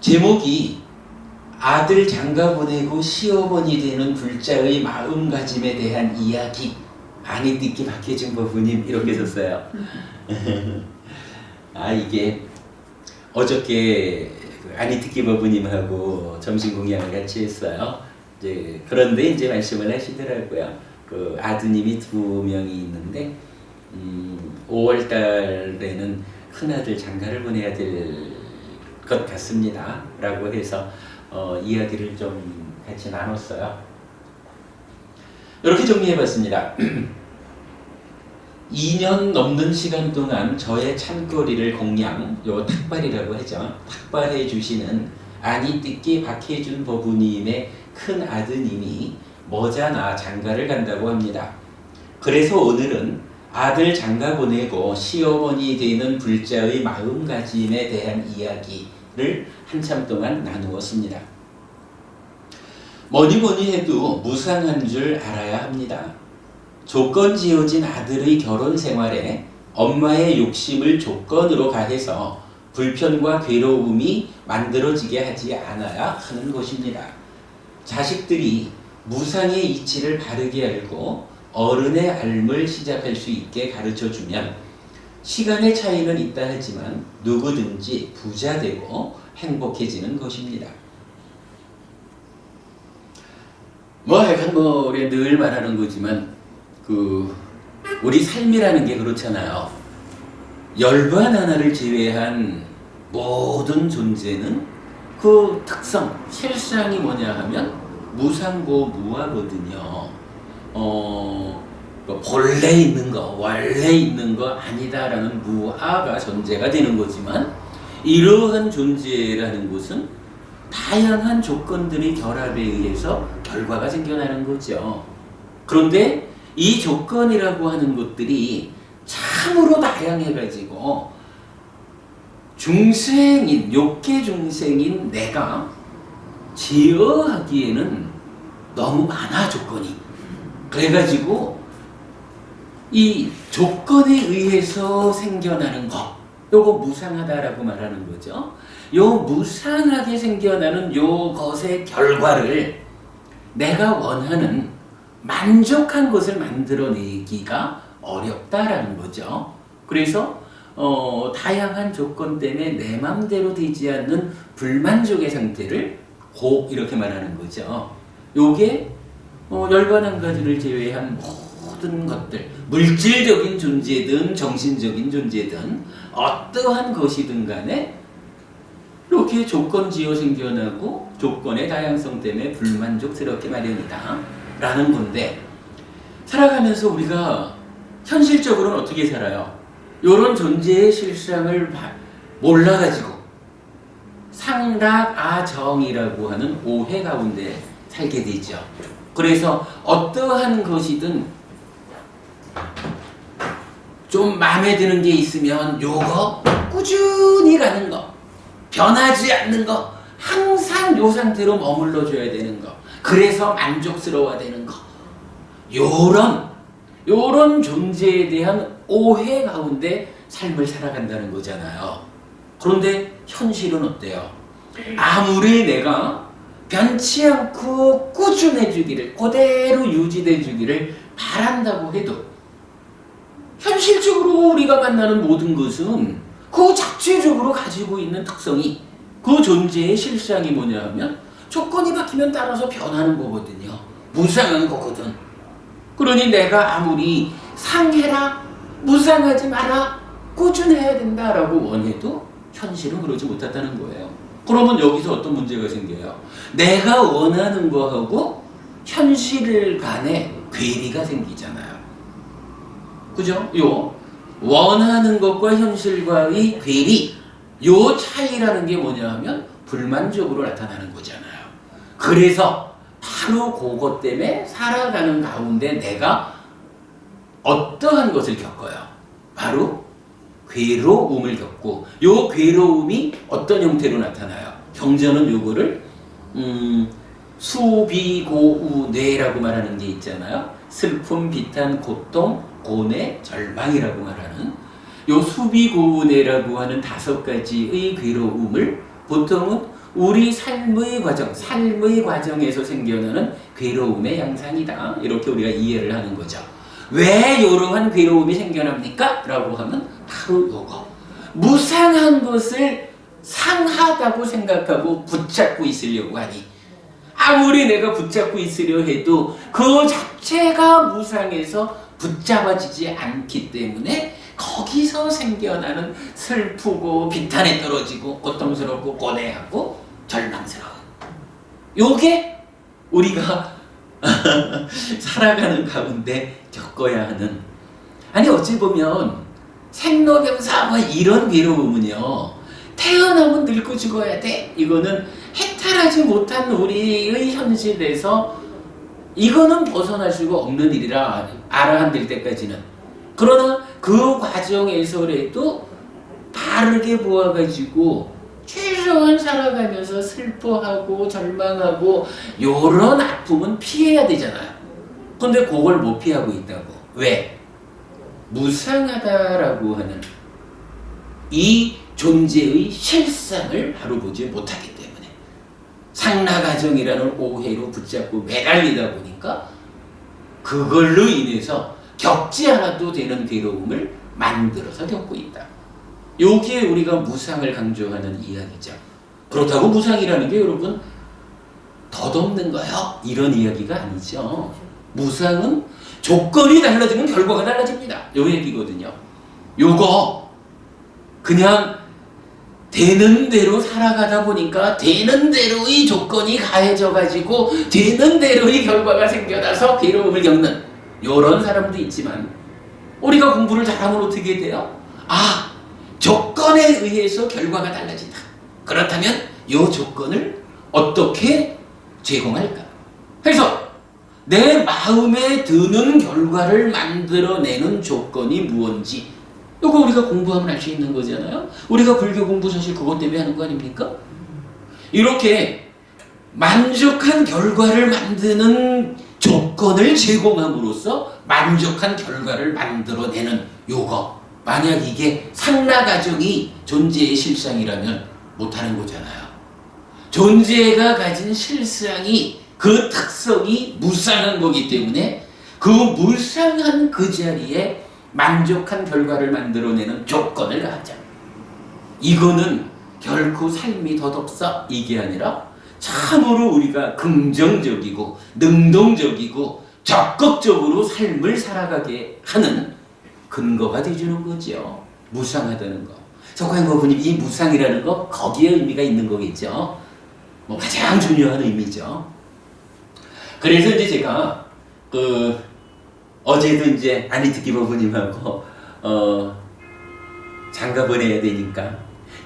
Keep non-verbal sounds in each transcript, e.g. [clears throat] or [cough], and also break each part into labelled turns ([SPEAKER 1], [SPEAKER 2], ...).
[SPEAKER 1] 제목이 아들 장가 보내고 시어머니 되는 불자의 마음가짐에 대한 이야기 아니 듣기 박혜준 부부님 이렇게 썼어요. [laughs] 아 이게 어저께 그 아니 듣기 부부님하고 점심 공양을 같이 했어요. 이제 그런데 이제 말씀을 하시더라고요. 그 아드님이 두 명이 있는데 음, 5월 달에는 큰 아들 장가를 보내야 될 것 같습니다. 라고 해서 어, 이야기를 좀 같이 나눴어요. 이렇게 정리해봤습니다. 2년 [clears throat] 넘는 시간 동안 저의 참거리를 공양, 요 탁발이라고 하죠. 탁발해 주시는 아니 뜯기 박혜준 법우님의 큰 아드님이 머자나 장가를 간다고 합니다. 그래서 오늘은 아들 장가 보내고 시어머니 되는 불자의 마음가짐에 대한 이야기 를 한참 동안 나누었습니다. 뭐니 뭐니 해도 무상한 줄 알아야 합니다. 조건 지어진 아들의 결혼 생활에 엄마의 욕심을 조건으로 가해서 불편과 괴로움이 만들어지게 하지 않아야 하는 것입니다. 자식들이 무상의 이치를 바르게 알고 어른의 삶을 시작할 수 있게 가르쳐 주면 시간의 차이는 있다 하지만 누구든지 부자 되고 행복해지는 것입니다. 뭐 하여간 뭐 우리 늘 말하는 거지만 그 우리 삶이라는 게 그렇잖아요. 열반 하나를 제외한 모든 존재는 그 특성, 실상이 뭐냐 하면 무상고 무하거든요. 어, 그 본래 있는 거, 원래 있는 거 아니다라는 무아가 존재가 되는 거지만 이러한 존재라는 것은 다양한 조건들의 결합에 의해서 결과가 생겨나는 거죠. 그런데 이 조건이라고 하는 것들이 참으로 다양해가지고 중생인, 욕계 중생인 내가 제어하기에는 너무 많아, 조건이. 그래가지고 이 조건에 의해서 생겨나는 것, 요거 무상하다라고 말하는 거죠. 요 무상하게 생겨나는 요 것의 결과를 내가 원하는 만족한 것을 만들어내기가 어렵다라는 거죠. 그래서 어, 다양한 조건 때문에 내 맘대로 되지 않는 불만족의 상태를 고 이렇게 말하는 거죠. 요게 어, 열반 한 가지를 제외한 모든 것들, 물질적인 존재든 정신적인 존재든 어떠한 것이든 간에 이렇게 조건 지어 생겨나고 조건의 다양성 때문에 불만족스럽게 마련이다 라는 건데 살아가면서 우리가 현실적으로는 어떻게 살아요? 이런 존재의 실상을 바- 몰라가지고 상락아정이라고 하는 오해 가운데 살게 되죠. 그래서 어떠한 것이든 좀 마음에 드는 게 있으면 요거 꾸준히 가는 거 변하지 않는 거 항상 요 상태로 머물러 줘야 되는 거 그래서 만족스러워야 되는 거 요런 요런 존재에 대한 오해 가운데 삶을 살아간다는 거잖아요. 그런데 현실은 어때요? 아무리 내가 변치 않고 꾸준해 주기를 그대로 유지돼 주기를 바란다고 해도 현실적으로 우리가 만나는 모든 것은 그 자체적으로 가지고 있는 특성이 그 존재의 실상이 뭐냐 하면 조건이 바뀌면 따라서 변하는 거거든요. 무상한 거거든. 그러니 내가 아무리 상해라, 무상하지 마라, 꾸준해야 된다라고 원해도 현실은 그러지 못한다는 거예요. 그러면 여기서 어떤 문제가 생겨요? 내가 원하는 거하고 현실 간에 괴리가 생기잖아요. 그죠? 요 원하는 것과 현실과의 괴리 요 차이라는 게 뭐냐 하면 불만족으로 나타나는 거잖아요. 그래서 바로 그것 때문에 살아가는 가운데 내가 어떠한 것을 겪어요? 바로 괴로움을 겪고 요 괴로움이 어떤 형태로 나타나요? 경전은 요거를 음, 수비고우뇌라고 말하는 게 있잖아요. 슬픔, 비탄, 고통, 고뇌, 절망이라고 말하는 요 수비고우뇌라고 하는 다섯 가지의 괴로움을 보통은 우리 삶의 과정, 삶의 과정에서 생겨나는 괴로움의 양상이다. 이렇게 우리가 이해를 하는 거죠. 왜 이러한 괴로움이 생겨납니까? 라고 하면 바로 이거. 무상한 것을 상하다고 생각하고 붙잡고 있으려고 하니 아무리 내가 붙잡고 있으려 해도 그 자체가 무상해서 붙잡아지지 않기 때문에 거기서 생겨나는 슬프고 비탄에 떨어지고 고통스럽고 고뇌하고 절망스러운. 요게 우리가 [laughs] 살아가는 가운데 겪어야 하는. 아니 어찌 보면 생로병사 뭐 이런 괴로움은요 태어나면 늙고 죽어야 돼. 이거는 해탈하지 못한 우리의 현실에서 이거는 벗어날 수가 없는 일이라 알아한들 때까지는. 그러나 그 과정에서라도 바르게 보아가지고 최소한 살아가면서 슬퍼하고 절망하고 요런 아픔은 피해야 되잖아요. 근데 그걸 못 피하고 있다고. 왜? 무상하다라고 하는 이 존재의 실상을 바로 보지 못하기 때문에. 상나가정이라는 오해로 붙잡고 매달리다 보니 까 그걸로 인해서 겪지 않아도 되는 괴로움을 만들어서 겪고 있다. 여기에 우리가 무상을 강조하는 이야기죠. 그렇다고 무상이라는 게 여러분 덧없는 거요 이런 이야기가 아니죠. 무상은 조건이 달라지면 결과가 달라집니다. 요 얘기거든요. 요거 그냥 되는 대로 살아가다 보니까 되는 대로의 조건이 가해져 가지고 되는 대로의 결과가 생겨나서 괴로움을 겪는 요런 사람도 있지만 우리가 공부를 잘하면 어떻게 돼요? 아 조건에 의해서 결과가 달라진다. 그렇다면 요 조건을 어떻게 제공할까? 그래서 내 마음에 드는 결과를 만들어내는 조건이 무언지 이거 우리가 공부하면 알 수 있는 거잖아요. 우리가 불교 공부 사실 그것 때문에 하는 거 아닙니까? 이렇게 만족한 결과를 만드는 조건을 제공함으로써 만족한 결과를 만들어내는 요거. 만약 이게 상나 가정이 존재의 실상이라면 못하는 거잖아요. 존재가 가진 실상이 그 특성이 무상한 거기 때문에 그 무상한 그 자리에 만족한 결과를 만들어내는 조건을 갖자. 이거는 결코 삶이 덧없어 이게 아니라 참으로 우리가 긍정적이고 능동적이고 적극적으로 삶을 살아가게 하는 근거가 되주는 거죠. 무상하다는 거. 석가인고부님 이 무상이라는 거 거기에 의미가 있는 거겠죠. 뭐 가장 중요한 의미죠. 그래서 이제 제가 그 어제도 이제 안희특기 부부님하고 어 장가 보내야 되니까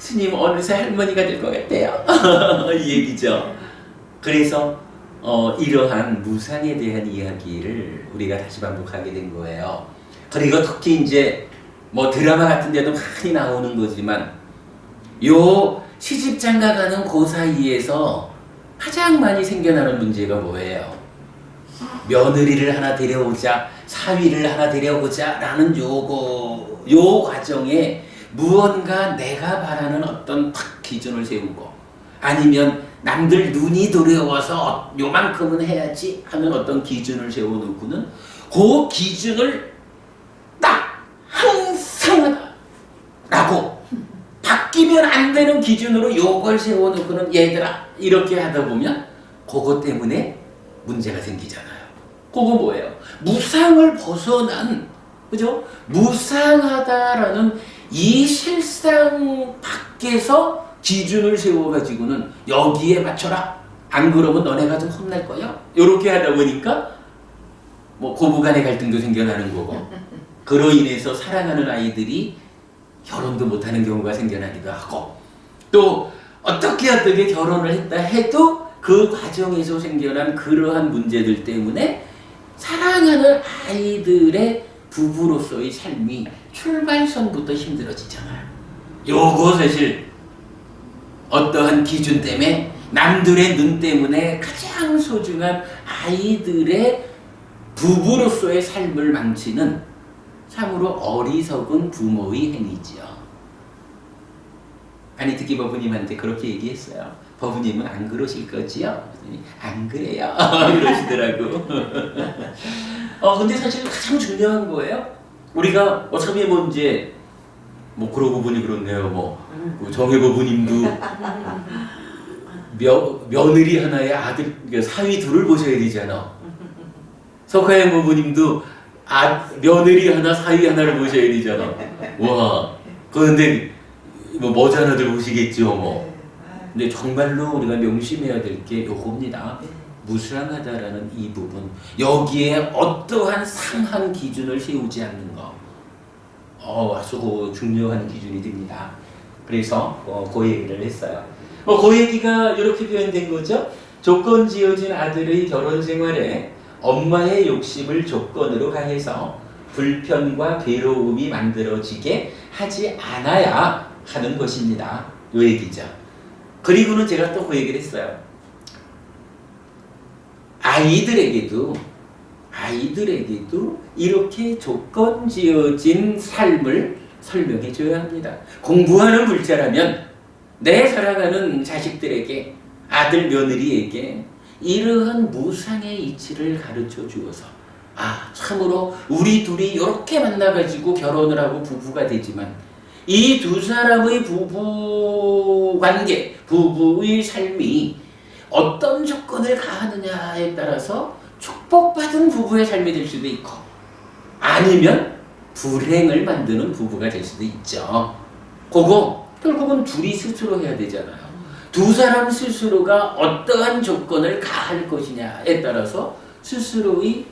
[SPEAKER 1] 스님 어느새 할머니가 될 것 같대요. [laughs] 이 얘기죠. 그래서 어 이러한 무상에 대한 이야기를 우리가 다시 반복하게 된 거예요. 그리고 특히 이제 뭐 드라마 같은 데도 많이 나오는 거지만 요 시집 장가 가는 그 사이에서 가장 많이 생겨나는 문제가 뭐예요? 며느리를 하나 데려오자, 사위를 하나 데려오자 라는 요거, 요 과정에 무언가 내가 바라는 어떤 탁 기준을 세우고 아니면 남들 눈이 두려워서 요만큼은 해야지 하는 어떤 기준을 세워놓고는 그 기준을 딱 항상 라고. 바뀌면 안 되는 기준으로 요걸 세워놓고는 얘들아 이렇게 하다 보면 그것 때문에 문제가 생기잖아요. 그거 뭐예요? 무상을 벗어난 그죠? 무상하다라는 이 실상 밖에서 기준을 세워가지고는 여기에 맞춰라. 안 그러면 너네가 좀 혼날 거야. 이렇게 하다 보니까 뭐 고부간의 갈등도 생겨나는 거고 그로 인해서 사랑하는 아이들이 결혼도 못하는 경우가 생겨나기도 하고 또 어떻게 어떻게 결혼을 했다 해도 그 과정에서 생겨난 그러한 문제들 때문에 사랑하는 아이들의 부부로서의 삶이 출발선부터 힘들어지잖아요. 요거 사실 어떠한 기준 때문에 남들의 눈 때문에 가장 소중한 아이들의 부부로서의 삶을 망치는 참으로 어리석은 부모의 행위지요. 아니 특히 버부님한테 그렇게 얘기했어요. 버부님은 안 그러실 거지요? 안 그래요. [laughs] 그러시더라고. 어 근데 사실 가장 중요한 거예요. 우리가 어차피 뭐 이제 뭐 그러고 보니 그렇네요. 뭐그 정혜 버부님도 며, 며느리 하나에 아들 그러니까 사위 둘을 보셔야 되잖아. 석하영 부부님도 아, 며느리 하나 사위 하나를 보셔야 되잖아. 와 그런데 뭐 머지않아들 보시겠죠 뭐. 근데 정말로 우리가 명심해야 될 게 요겁니다. 무상하다라는 이 부분 여기에 어떠한 상한 기준을 세우지 않는 거. 어, 아주 중요한 기준이 됩니다. 그래서 어, 그 얘기를 했어요. 어, 그 얘기가 이렇게 표현된 거죠. 조건 지어진 아들의 결혼 생활에 엄마의 욕심을 조건으로 가해서 불편과 괴로움이 만들어지게 하지 않아야 하는 것입니다. 요 얘기죠. 그리고는 제가 또 그 얘기를 했어요. 아이들에게도 아이들에게도 이렇게 조건 지어진 삶을 설명해 줘야 합니다. 공부하는 불자라면 내 사랑하는 자식들에게 아들 며느리에게 이러한 무상의 이치를 가르쳐 주어서 아 참으로 우리 둘이 이렇게 만나가지고 결혼을 하고 부부가 되지만 이 두 사람의 부부 관계 부부의 삶이 어떤 조건을 가하느냐에 따라서 축복받은 부부의 삶이 될 수도 있고 아니면 불행을 만드는 부부가 될 수도 있죠. 그거 결국은 둘이 스스로 해야 되잖아요. 두 사람 스스로가 어떠한 조건을 가할 것이냐에 따라서 스스로의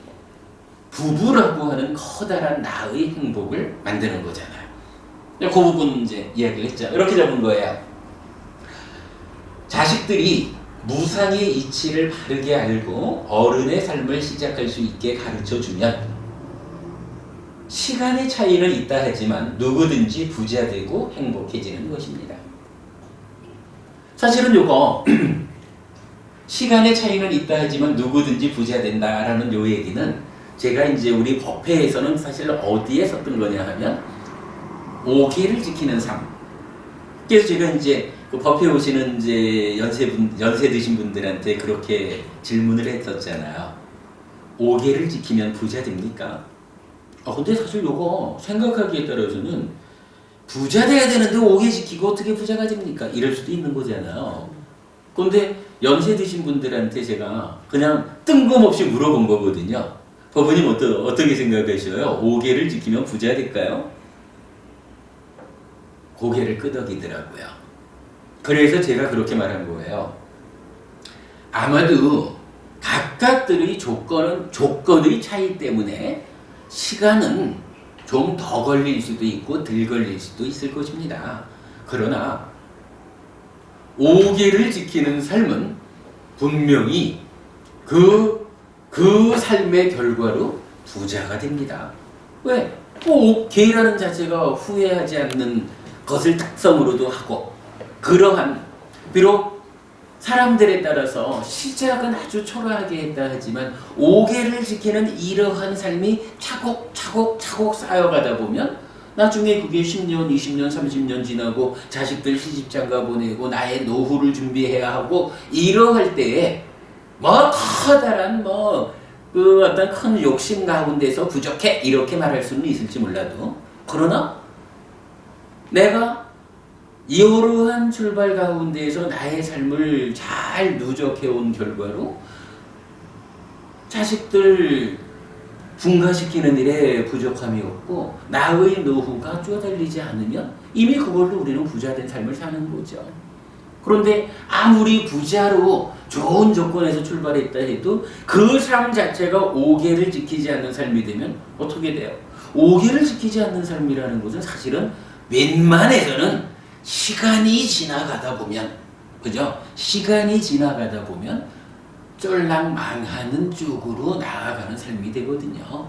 [SPEAKER 1] 부부라고 하는 커다란 나의 행복을 만드는 거잖아요. 그 부분 이제 이야기를 했죠. 이렇게 잡은 거예요. 자식들이 무상의 이치를 바르게 알고 어른의 삶을 시작할 수 있게 가르쳐 주면 시간의 차이는 있다 하지만 누구든지 부자 되고 행복해지는 것입니다. 사실은 요거 [clears throat] 시간의 차이는 있다 하지만 누구든지 부자 된다라는 요 얘기는 제가 이제 우리 법회에서는 사실 어디에 썼던 거냐 하면 오계를 지키는 삶. 그래서 제가 이제 그 법회 오시는 이제 연세 분 연세 드신 분들한테 그렇게 질문을 했었잖아요. 오계를 지키면 부자 됩니까? 아 근데 사실 요거 생각하기에 따라서는 부자 돼야 되는데 오계 지키고 어떻게 부자가 됩니까? 이럴 수도 있는 거잖아요. 근데 연세 드신 분들한테 제가 그냥 뜬금없이 물어본 거거든요. 법원님 어떠, 어떻게 생각하셔요? 오계를 지키면 부자 될까요? 고개를 끄덕이더라고요. 그래서 제가 그렇게 말한 거예요. 아마도 각각들의 조건은 조건의 차이 때문에 시간은 좀 더 걸릴 수도 있고 덜 걸릴 수도 있을 것입니다. 그러나 오계를 지키는 삶은 분명히 그, 그 삶의 결과로 부자가 됩니다. 왜? 뭐, 오계라는 자체가 후회하지 않는 것을 특성으로도 하고, 그러한, 비록 사람들에 따라서 시작은 아주 초라하게 했다 하지만, 오계를 지키는 이러한 삶이 차곡차곡 차곡 쌓여가다 보면, 나중에 그게 10년, 20년, 30년 지나고 자식들 시집장가 보내고 나의 노후를 준비해야 하고 이러할 때에 뭐 커다란 뭐 그 어떤 큰 욕심 가운데서 부족해 이렇게 말할 수는 있을지 몰라도 그러나 내가 이러한 출발 가운데에서 나의 삶을 잘 누적해 온 결과로 자식들 분가시키는 일에 부족함이 없고 나의 노후가 쪼달리지 않으면 이미 그걸로 우리는 부자된 삶을 사는 거죠. 그런데 아무리 부자로 좋은 조건에서 출발했다 해도 그 삶 자체가 오계를 지키지 않는 삶이 되면 어떻게 돼요? 오계를 지키지 않는 삶이라는 것은 사실은 웬만해서는 시간이 지나가다 보면 그죠? 시간이 지나가다 보면 쫄랑 망하는 쪽으로 나아가는 삶이 되거든요.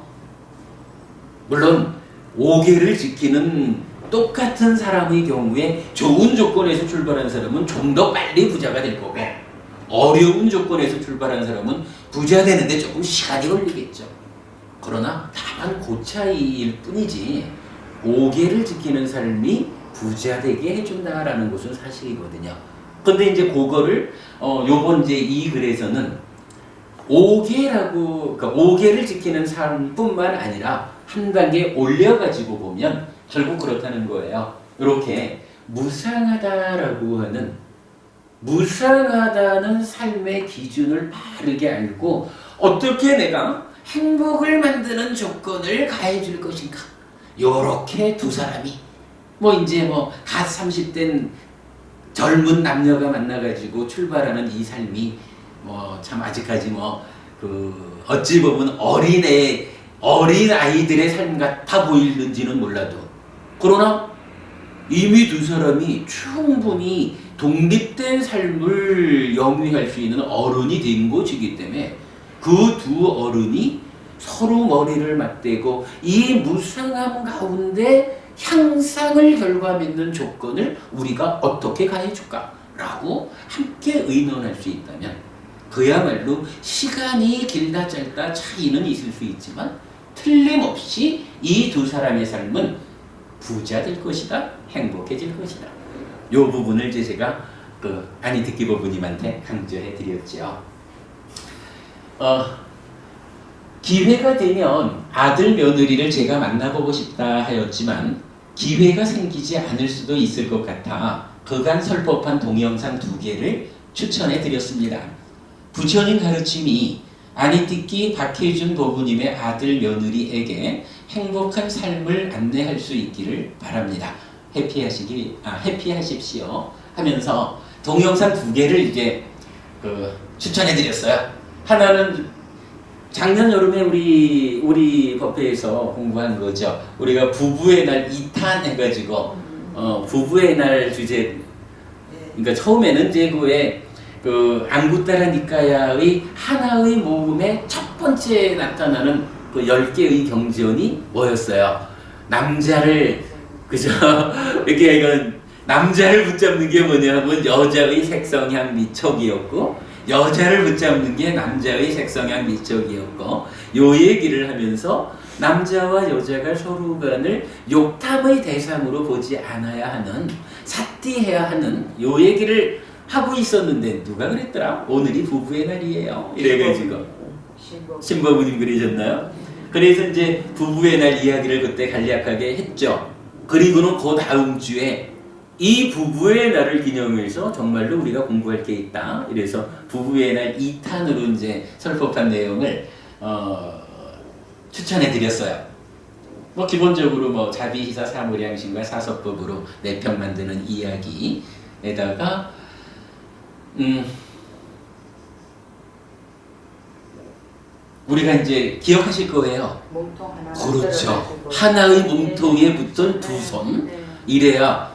[SPEAKER 1] 물론 오계를 지키는 똑같은 사람의 경우에 좋은 조건에서 출발한 사람은 좀 더 빨리 부자가 될 거고 어려운 조건에서 출발한 사람은 부자 되는데 조금 시간이 걸리겠죠. 그러나 다만 그 차이일 뿐이지 오계를 지키는 삶이 부자 되게 해준다라는 것은 사실이거든요. 근데 이제 그거를 어 요번 이제 이 글에서는 5개라고 그러니까 5개를 지키는 삶뿐만 아니라 한 단계 올려가지고 보면 결국 그렇다는 거예요. 이렇게 무상하다라고 하는 무상하다는 삶의 기준을 바르게 알고 어떻게 내가 행복을 만드는 조건을 가해줄 것인가. 요렇게 두 사람이 뭐 이제 뭐갓 30된 젊은 남녀가 만나가지고 출발하는 이 삶이 뭐 참 아직까지 뭐 그 어찌 보면 어린애 어린 아이들의 삶 같아 보이는지는 몰라도 그러나 이미 두 사람이 충분히 독립된 삶을 영위할 수 있는 어른이 된 것이기 때문에 그 두 어른이 서로 머리를 맞대고 이 무상함 가운데 향상을 결과 맺는 조건을 우리가 어떻게 가해줄까 라고 함께 의논할 수 있다면 그야말로 시간이 길다 짧다 차이는 있을 수 있지만 틀림없이 이 두 사람의 삶은 부자 될 것이다 행복해질 것이다 이 부분을 이제 제가 그 아니 듣기 부부님한테 강조해 드렸죠. 어, 기회가 되면 아들 며느리를 제가 만나보고 싶다 하였지만 기회가 생기지 않을 수도 있을 것 같아 그간 설법한 동영상 두 개를 추천해 드렸습니다. 부처님 가르침이 아니띠끼 박혜준 보부님의 아들 며느리에게 행복한 삶을 안내할 수 있기를 바랍니다. 해피하시기 아 해피하십시오 하면서 동영상 두 개를 이제 그 추천해 드렸어요. 하나는 작년 여름에 우리 우리 법회에서 공부한 거죠. 우리가 부부의 날 2탄 해가지고 어 부부의 날 주제 그러니까 처음에는 이제 그의 그 안구따라 니까야의 하나의 모음의 첫 번째 나타나는 그 10개의 경전이 뭐였어요? 남자를 그죠? [laughs] 이렇게 이건 남자를 붙잡는 게 뭐냐면 여자의 색성향 미척이었고 여자를 붙잡는 게 남자의 색성향 미척이었고 요 얘기를 하면서 남자와 여자가 서로 간을 욕탐의 대상으로 보지 않아야 하는 삿디해야 하는 요 얘기를 하고 있었는데 누가 그랬더라? 오늘이 부부의 날이에요. 이래가지고 신부부님 그러셨나요? 그래서 이제 부부의 날 이야기를 그때 간략하게 했죠. 그리고는 그 다음 주에 이 부부의 날을 기념해서 정말로 우리가 공부할 게 있다. 이래서 부부의 날 2탄으로 이제 설법한 내용을 어, 추천해 드렸어요. 뭐 기본적으로 뭐 자비 희사 사무량신과 사서법으로 내평 만드는 이야기에다가 음 우리가 이제 기억하실 거예요.
[SPEAKER 2] 하나
[SPEAKER 1] 그렇죠. 하나의 몸통에
[SPEAKER 2] 네.
[SPEAKER 1] 붙은 두
[SPEAKER 2] 네.
[SPEAKER 1] 손.
[SPEAKER 2] 네.
[SPEAKER 1] 이래야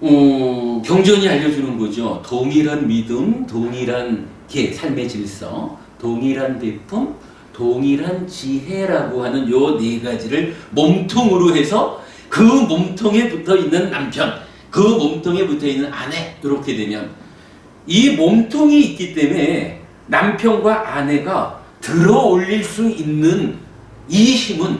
[SPEAKER 1] 어, 경전이 알려주는 거죠. 동일한 믿음, 동일한 계, 삶의 질서, 동일한 베품, 동일한 지혜라고 하는 요 네 가지를 몸통으로 해서 그 몸통에 붙어 있는 남편, 그 몸통에 붙어 있는 아내 이렇게 되면 이 몸통이 있기 때문에 남편과 아내가 들어 올릴 수 있는 이 힘은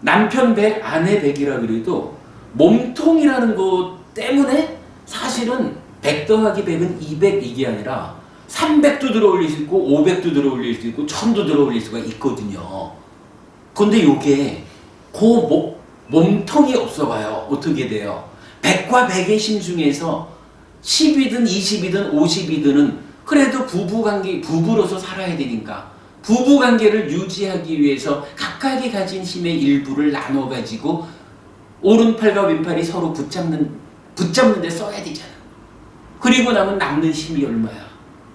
[SPEAKER 1] 남편 100, 아내 100이라 그래도 몸통이라는 것 때문에 사실은 100 더하기 100은 200 이게 아니라 300도 들어 올릴 수 있고 500도 들어 올릴 수 있고 1000도 들어 올릴 수가 있거든요. 근데 요게 그 몸, 몸통이 없어 봐요. 어떻게 돼요? 100과 100의 힘 중에서 10이든 20이든 50이든은 그래도 부부 관계, 부부로서 살아야 되니까 부부 관계를 유지하기 위해서 각각이 가진 힘의 일부를 나눠 가지고 오른팔과 왼팔이 서로 붙잡는 붙잡는 데 써야 되잖아. 그리고 남은 남는 힘이 얼마야?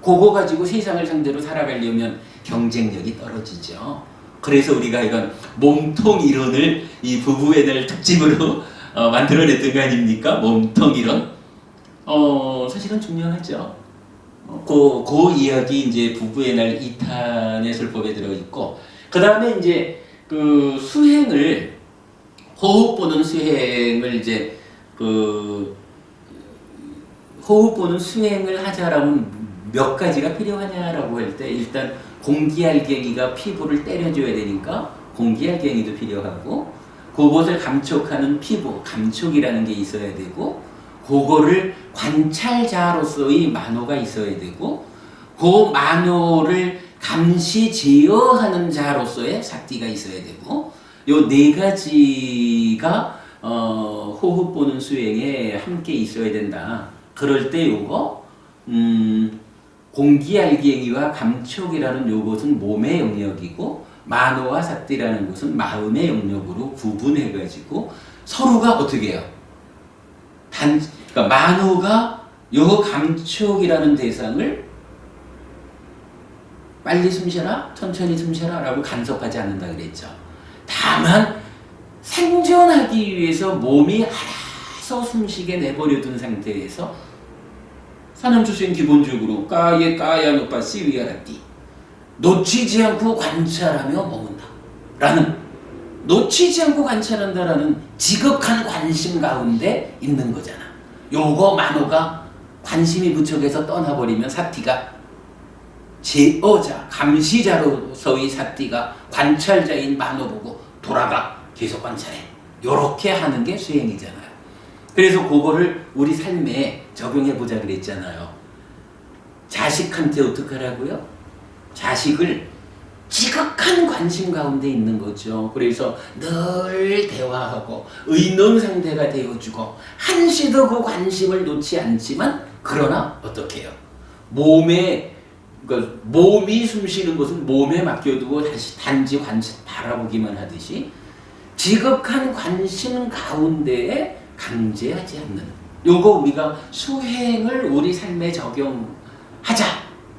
[SPEAKER 1] 그거 가지고 세상을 상대로 살아가려면 경쟁력이 떨어지죠. 그래서 우리가 이건 몸통 이론을 이 부부의 날 특집으로 어, 만들어냈던 거 아닙니까? 몸통 이론. 어, 사실은 중요하죠. 어, 그, 그 이야기 이제 부부의 날 2탄의 설법에 들어있고, 그 다음에 이제 그 수행을, 호흡 보는 수행을 이제 그, 호흡 보는 수행을 하자라면 몇 가지가 필요하냐라고 할 때, 일단 공기알갱이가 피부를 때려줘야 되니까 공기알갱이도 필요하고, 그것을 감촉하는 피부, 감촉이라는 게 있어야 되고, 그거를 관찰자로서의 만호가 있어야 되고, 그 만호를 감시 제어하는 자로서의 삭디가 있어야 되고, 요 네 가지가 어, 호흡 보는 수행에 함께 있어야 된다. 그럴 때 요거 음, 공기알갱이와 감촉이라는 요것은 몸의 영역이고 만호와 삭디라는 것은 마음의 영역으로 구분해 가지고 서로가 어떻게 해요? 단 그러니까 만호가 요 감촉이라는 대상을 빨리 숨 쉬라, 천천히 숨 쉬라 라고 간섭하지 않는다 그랬죠. 다만 생존하기 위해서 몸이 알아서 숨쉬게 내버려둔 상태에서 산염초수는 기본적으로 까예 까야 노빠 씨위아라띠. 놓치지 않고 관찰하며 머문다. 라는 놓치지 않고 관찰한다라는 지극한 관심 가운데 있는 거잖아. 요거 만호가 관심이 부족해서 떠나버리면 사티가 제어자, 감시자로서의 사띠가 관찰자인 만호 보고 돌아가 계속 관찰해. 요렇게 하는 게 수행이잖아요. 그래서 그거를 우리 삶에 적용해 보자 그랬잖아요. 자식한테 어떻게 하라고요? 자식을 지극한 관심 가운데 있는 거죠. 그래서 늘 대화하고 의논 상대가 되어주고 한시도 그 관심을 놓지 않지만 그러나 어떻게 해요? 몸에 그러니까 몸이 숨쉬는 것은 몸에 맡겨두고 다시 단지 관심 바라보기만 하듯이 지극한 관심 가운데에 강제하지 않는. 요거 우리가 수행을 우리 삶에 적용하자.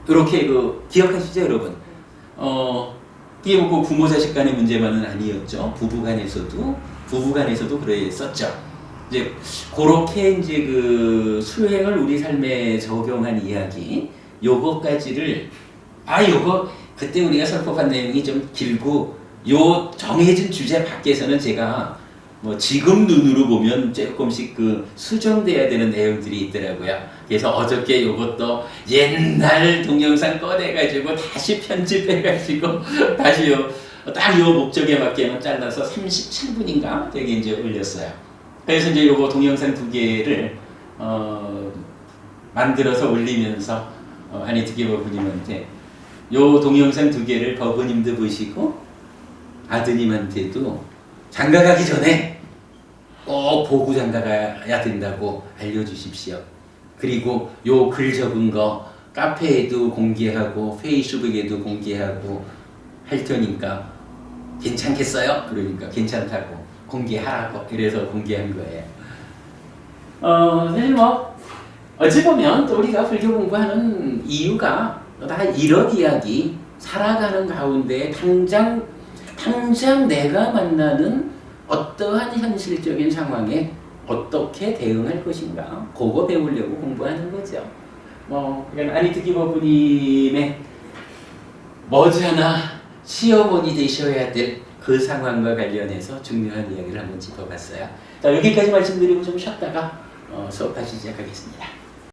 [SPEAKER 1] 이렇게 그 기억하시죠 여러분? 어 이게 뭐 부모 자식 간의 문제만은 아니었죠. 부부 간에서도 부부 간에서도 그랬었죠. 이제 그렇게 이제 그 수행을 우리 삶에 적용한 이야기 요거까지를 아 요거 그때 우리가 설법한 내용이 좀 길고 요 정해진 주제 밖에서는 제가 뭐 지금 눈으로 보면 조금씩 그 수정돼야 되는 내용들이 있더라고요. 그래서 어저께 요것도 옛날 동영상 꺼내가지고 다시 편집해가지고 [laughs] 다시 요 딱 요 목적에 맞게만 잘라서 37분인가 되게 이제 올렸어요. 그래서 이제 요거 동영상 두 개를 어 만들어서 올리면서 어, 한이 특기 버부님한테 요 동영상 두 개를 버부님도 보시고 아드님한테도 장가 가기 전에 꼭 보고 장가 가야 된다고 알려주십시오. 그리고 요 글 적은 거 카페에도 공개하고 페이스북에도 공개하고 할 테니까 괜찮겠어요? 그러니까 괜찮다고 공개하라고 이래서 공개한 거예요. 어, 사실 뭐 어찌 보면 또 우리가 불교 공부하는 이유가 다 이런 이야기 살아가는 가운데 당장 당장 내가 만나는 어떠한 현실적인 상황에 어떻게 대응할 것인가 그거 배우려고 공부하는 거죠. 뭐 그러니까 아니트기 버부님의 머지않아 시어머니 되셔야 될 그 상황과 관련해서 중요한 이야기를 한번 짚어봤어요. 자 여기까지 말씀드리고 좀 쉬었다가 어, 수업다시 시작하겠습니다.